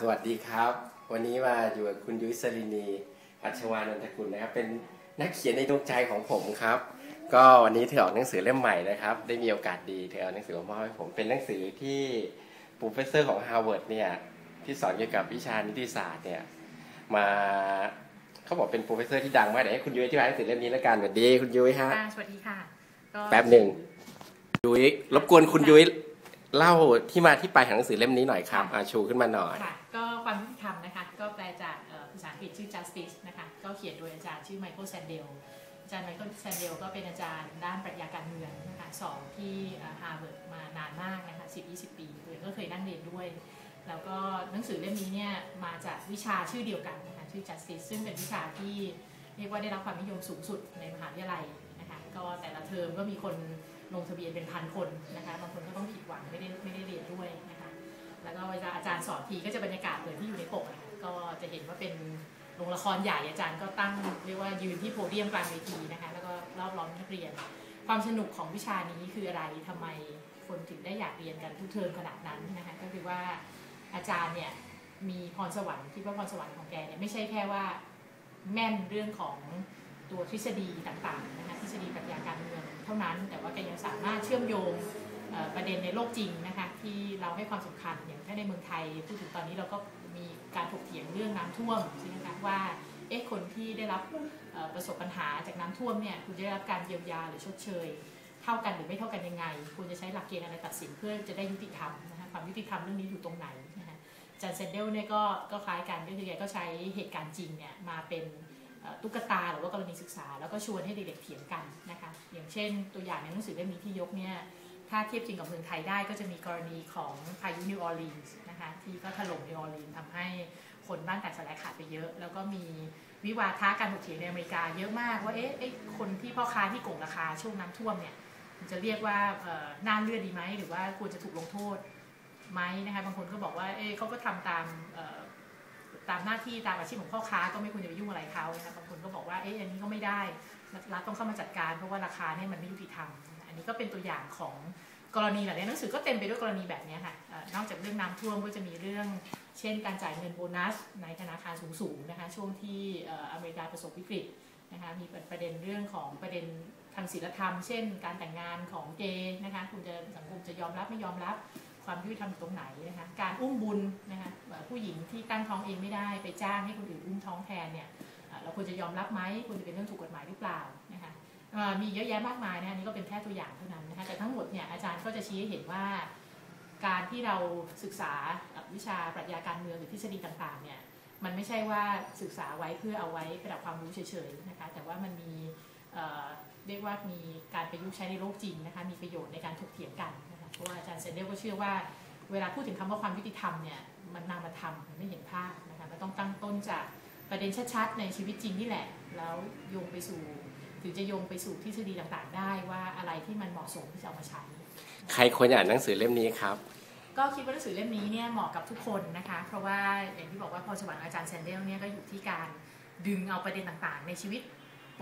สวัสดีครับ วันนี้มาอยู่กับคุณยุ้ยสรินี อัชวานนทกุลนะครับ เป็นนักเขียนในดวงใจของผมครับ ก็วันนี้เธอออกหนังสือเล่มใหม่นะครับ ได้มีโอกาสดีเธอเอาหนังสือมามอบให้ผมเป็นหนังสือที่โปรเฟสเซอร์ของฮาร์วาร์ดเนี่ยที่สอนเกี่ยวกับวิชานิติศาสตร์เนี่ยมาเขาบอกเป็นโปรเฟสเซอร์ที่ดังมากเดี๋ยวให้คุณยุ้ยอธิบายหนังสือเล่มนี้แล้วกันสวัสดีคุณยุ้ยฮะค่ะสวัสดีค่ะก็แป๊บหนึ่งยุ้ยรบกวนคุณยุ้ย เล่าที่มาที่ไปของหนังสือเล่มนี้หน่อยครับอาชูขึ้นมาหน่อยค่ะก็ความยุติธรรมนะคะก็แปลจากเอ่อภาษาอังกฤษชื่อ justice นะคะก็เขียนโดยอาจารย์ชื่อไมเคิลแซนเดลอาจารย์ไมเคิลแซนเดลก็เป็นอาจารย์ด้านปรัชญาการเมืองนะคะสอนที่ฮาร์วาร์ดมานานมากนะคะ10-20 ปีตัวเองก็เคยนั่งเรียนด้วย แล้วก็หนังสือเล่มนี้เนี่ยมาจากวิชาชื่อเดียวกันนะคะชื่อ justice ซึ่งเป็นวิชาที่เรียกว่าได้รับความนิยมสูงสุดในมหาวิทยาลัยนะคะก็แต่ละเทอมก็มีคน ลงทะเบียนเป็นพันคนนะคะบางคนก็ต้องผิดหวังไม่ได้ไม่ได้เรียนด้วยนะคะแล้วก็เวลาอาจารย์สอนทีก็จะบรรยากาศเหมือนที่อยู่ในปกก็จะเห็นว่าเป็นโรงละครใหญ่อาจารย์ก็ตั้งเรียกว่ายืนที่โพเดียมกลางเวทีนะคะแล้วก็รอบล้อมนักเรียน ความสนุกของวิชานี้คืออะไรทำไมคนถึงได้อยากเรียนกันทุกเทอมขนาดนั้นนะคะก็คือว่าอาจารย์เนี่ยมีพรสวรรค์คิดว่าพรสวรรค์ของแกเนี่ยไม่ใช่แค่ว่าแม่นเรื่องของ ตัวทฤษฎีต่างๆนะคะทฤษฎีปรัชญาการเมืองเท่านั้น แต่ว่าแกยังสามารถเชื่อมโยงประเด็นในโลกจริงนะคะที่เราให้ความสำคัญอย่างถ้าในเมืองไทยพูดถึงตอนนี้เราก็มีการถกเถียงเรื่องน้ำท่วมใช่ไหมคะว่าเอ๊ะคนที่ได้รับประสบปัญหาจากน้ำท่วมเนี่ยคุณจะได้รับการเยียวยาหรือชดเชย เท่ากันหรือไม่เท่ากันยังไงคุณจะใช้หลักเกณฑ์อะไรตัดสินเพื่อจะได้ยุติธรรมนะคะความยุติธรรมเรื่องนี้อยู่ตรงไหนนะคะจารย์เซนเดลเนี่ยก็ก็คล้ายกันก็คือแกก็ใช้เหตุการณ์จริงเนี่ยมาเป็น ตุ๊กตาหรือว่ากรณีศึกษา แล้วก็ชวนให้เด็กๆเถียงกันนะคะอย่างเช่น ตัวอย่างในหนังสือเล่มนี้ที่ยกเนี่ยถ้าเทียบจริงกับเมืองไทยได้ก็จะมีกรณีของพายุนิวออร์ลีนส์นะคะที่ก็ถล่มนิวออร์ลีนส์ทำให้คนบ้านแตกสลายขาดไปเยอะ แล้วก็มีวิวาทะการถกเถียงในอเมริกาเยอะมากว่าเอ๊ะคนที่พ่อค้าที่โกงราคาช่วงน้ำท่วมเนี่ยจะเรียกว่าเอ่อน่าเลือดดีไหมหรือว่าควรจะถูกลงโทษไหมนะคะบางคนก็บอกว่าเอ๊ะเขาก็ทำตามเตามหน้าที่ตามอาชีพของพ่อค้าก็ไม่ควรจะไปยุ่งอะไรเขานะคะบางคนก็บอกว่าเอ๊ะอันนี้ก็ไม่ได้รัฐต้องเข้ามาจัดการเพราะว่าราคาเนี่ยมันไม่ยุติธรรม อันนี้ก็เป็นตัวอย่างของกรณีแบบนี้หนังสือก็เต็มไปด้วยกรณีแบบนี้ค่ะนอกจากเรื่องน้ำท่วมก็จะมีเรื่อง เช่น การจ่ายเงินโบนัสในธนาคารสูงๆนะคะช่วงที่เอ่ออเมริกาประสบวิกฤตนะคะมีประเด็นเรื่องของประเด็นทางศีลธรรม เช่น การแต่งงานของเกย์นะคะคุณจะสังคมจะยอมรับไม่ยอมรับ ความยุติธรรมตรงไหนนะคะการอุ้มบุญนะคะผู้หญิงที่ตั้งท้องเองไม่ได้ไปจ้างให้คนอื่นอุ้มท้องแทนเนี่ยเราควรจะยอมรับไหมควรจะเป็นเรื่องถูกกฎหมายหรือเปล่านะคะมีเยอะแยะมากมายนะคะอันนี่ก็เป็นแค่ตัวอย่างเท่านั้นนะคะแต่ทั้งหมดเนี่ยอาจารย์ก็จะชี้ให้เห็นว่า การที่เราศึกษาวิชาปรัชญาการเมืองหรือทฤษฎีต่างๆเนี่ยมันไม่ใช่ว่าศึกษาไว้เพื่อเอาไว้ประดับความรู้เฉยๆนะคะแต่ว่ามันมีเอ่อเรียกว่ามีการประยุกต์ใช้ในโลกจริงนะคะมีประโยชน์ในการถกเถียงกันนะคะเพราะว่าอาจารย์ เซนเดลก็เชื่อว่า เวลาพูดถึงคำว่าความยุติธรรมเนี่ยมันนามธรรมมันไม่เห็นภาพนะคะมันต้องตั้งต้นจากประเด็นชัดๆในชีวิตจริงนี่แหละ แล้วโยงไปสู่ถึงจะโยงไปสู่ทฤษฎีต่างๆ ได้ว่าอะไรที่มันเหมาะสมที่จะเอามาใช้ ใครควรอ่านหนังสือเล่มนี้ครับ ก็คิดว่าหนังสือเล่มนี้เนี่ยเหมาะกับทุกคนนะคะ เพราะว่าอย่างที่บอกว่าพรสวรรค์อาจารย์แซนเดลเนี่ยก็อยู่ที่การดึงเอาประเด็นต่างๆ ในชีวิต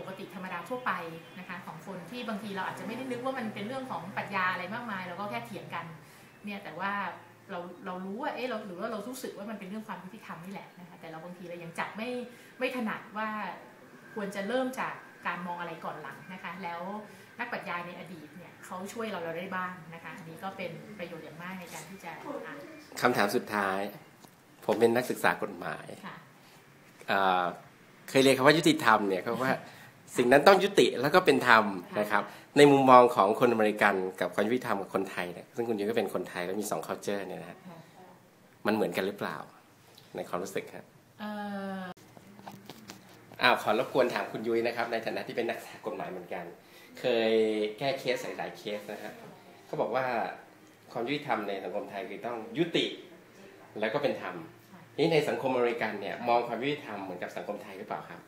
ปกติธรรมดาทั่วไปนะคะของคนที่บางทีเราอาจจะไม่ได้นึกว่ามันเป็นเรื่องของปรัชญาอะไรมากมาย เราก็แค่เถียงกันเนี่ยแต่ว่าเราเรารู้ว่าเอ๊ะเราหรือว่าเรารู้สึกว่ามันเป็นเรื่องความยุติธรรมนี่แหละนะคะแต่เราบางทีเรายังจับไม่ไม่ถนัดว่าควรจะเริ่มจากการมองอะไรก่อนหลังนะคะแล้วนักปรัชญาในอดีตเนี่ยเขาช่วยเราเราได้บ้างนะคะอันนี้ก็เป็นประโยชน์อย่างมากในการที่จะอ่านคำถามสุดท้าย ผมเป็นนักศึกษากฎหมายค่ะเอ่อเคยเรียนคำว่ายุติธรรมเนี่ยเขาว่า สิ่งนั้นต้องยุติแล้วก็เป็นธรรมนะครับ ในมุมมองของคนอเมริกันกับความยุติธรรมกับคนไทยเนี่ยซึ่งคุณยุ้ยก็เป็นคนไทยแล้วมีสอง culture เนี่ยนะฮะมันเหมือนกันหรือเปล่า ในความรู้สึกครับเอ่ออ้าวขอรบกวนถามคุณยุ้ยนะครับ ในฐานะที่เป็นนักศึกษากฎหมายเหมือนกัน เคยแก้เคสหลายๆเคสนะฮะเขาบอกว่าความยุติธรรมในสังคมไทยคือต้องยุติแล้วก็เป็นธรรมนี่ในสังคมอเมริกันเนี่ยมองความยุติธรรมเหมือนกับสังคมไทยหรือเปล่าครับ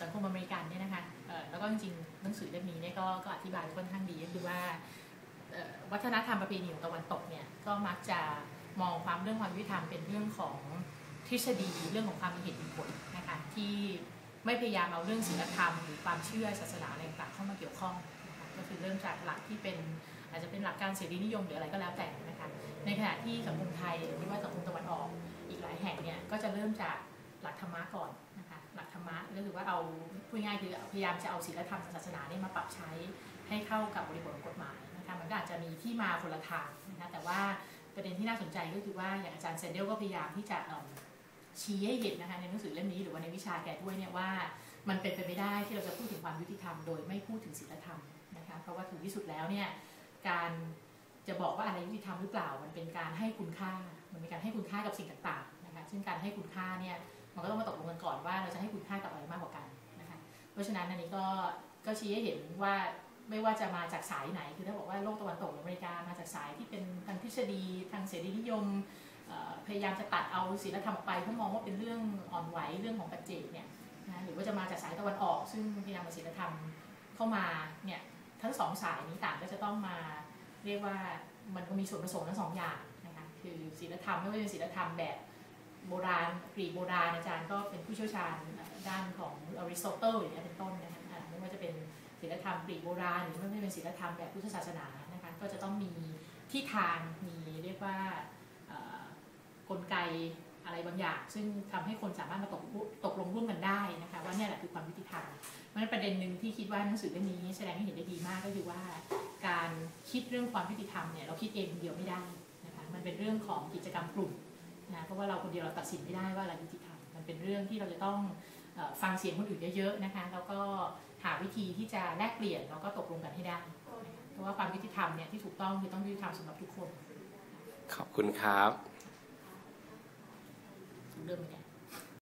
สังคมอเมริกันเนี่ยนะคะแล้วก็จริงๆหนังสือเล่มนี้เนี่ยก็ก็อธิบายค่อนข้างดีก็คือว่าวัฒนธรรมประเพณีของตะวันตกเนี่ยก็มักจะมองความเรื่องความยุติธรรมเป็นเรื่องของทฤษฎีเรื่องของความมีเหตุมีผลนะคะที่ไม่พยายามเอาเรื่องศีลธรรมหรือความเชื่อศาสนาอะไรต่างๆเข้ามาเกี่ยวข้องนะคะก็คือเริ่มจากหลักที่เป็นอาจจะเป็นหลักการเสรีนิยมหรืออะไรก็แล้วแต่นะคะในขณะที่สังคมไทยหรือว่าสังคมตะวันออกอีกหลายแห่งเนี่ยก็จะเริ่มจากหลักธรรมะก่อน มะก็คือว่าเอาพูดง่ายคือพยายามจะเอาศีลธรรมศาสนาเนี่ยมาปรับใช้ให้เข้ากับบริบทของกฎหมายนะคะมันก็อาจจะมีที่มาคนละทางนะคะแต่ว่าประเด็นที่น่าสนใจก็คือว่าอย่างอาจารย์เซนเดลก็พยายามที่จะเอิ่มชี้ให้เห็นนะคะในหนังสือเล่มนี้หรือว่าในวิชาแกด้วยเนี่ยว่ามันเป็นไปไม่ได้ที่เราจะพูดถึงความยุติธรรมโดยไม่พูดถึงศีลธรรมนะคะเพราะว่าถึงที่สุดแล้วเนี่ยการจะบอกว่าอะไรยุติธรรมหรือเปล่า มันเป็นการให้คุณค่า มันเป็นการให้คุณค่ากับสิ่งต่างๆนะคะซึ่งการให้คุณค่าเนี่ย มันก็ต้องมาตกลงกันก่อนว่าเราจะให้คุณค่ากับอะไรมากกว่ากันนะคะเพราะฉะนั้นอันนี้ก็ก็ชี้ให้เห็นว่าไม่ว่าจะมาจากสายไหน คือถ้าบอกว่าโลกตะวันตกหรืออเมริกามาจากสายที่เป็นทางทฤษฎีทางเสรีนิยมเอ่อพยายามจะตัดเอาศีลธรรมออกไปเพราะมองว่าเป็นเรื่องอ่อนไหวเรื่องของปัจเจกเนี่ยนะหรือว่าจะมาจากสายตะวันออก ซึ่งพยายามเอาศีลธรรมเข้ามาเนี่ยทั้งสองสายนี้ต่างก็จะต้องมาเรียกว่ามันก็มีส่วนผสมทั้งสองอย่างนะคะคือศีลธรรมไม่ว่าจะเป็นศีลธรรมแบบ โบราณกรีกโบราณอาจารย์ก็เป็นผู้เชี่ยวชาญด้านของอริสโตเติลอย่างนี้เป็นต้นนะคะไม่ว่าจะเป็นศีลธรรมกรีกโบราณหรือไม่ว่าจะเป็นศีลธรรมแบบพุทธศาสนานะคะก็จะต้องมีที่ทางมีเรียกว่ากลไกอะไรบางอย่าง ซึ่งทำให้คนสามารถมาตกตกลงร่วมกันได้นะคะว่าเนี่ยแหละคือความยุติธรรมเพราะฉะนั้นประเด็นหนึ่งที่คิดว่าหนังสือเล่มนี้แสดงให้เห็นได้ดีมากก็คือว่า การคิดเรื่องความยุติธรรมเนี่ยเราคิดเองคนเดียวไม่ได้นะคะมันเป็นเรื่องของกิจกรรมกลุ่ม นะเพราะว่าเราคนเดียวเราตัดสินไม่ได้ว่าอะไรยุติธรรมมันเป็นเรื่องที่เราจะต้องเอ่อฟังเสียงคนอื่นเยอะๆนะคะแล้วก็หาวิธีที่จะแลกเปลี่ยนแล้วก็ตกลงกันให้ได้นะคะเพราะว่าความยุติธรรมเนี่ยที่ถูกต้องคือต้องยุติธรรมสำหรับทุกคน ขอบคุณครับเริ่มเลย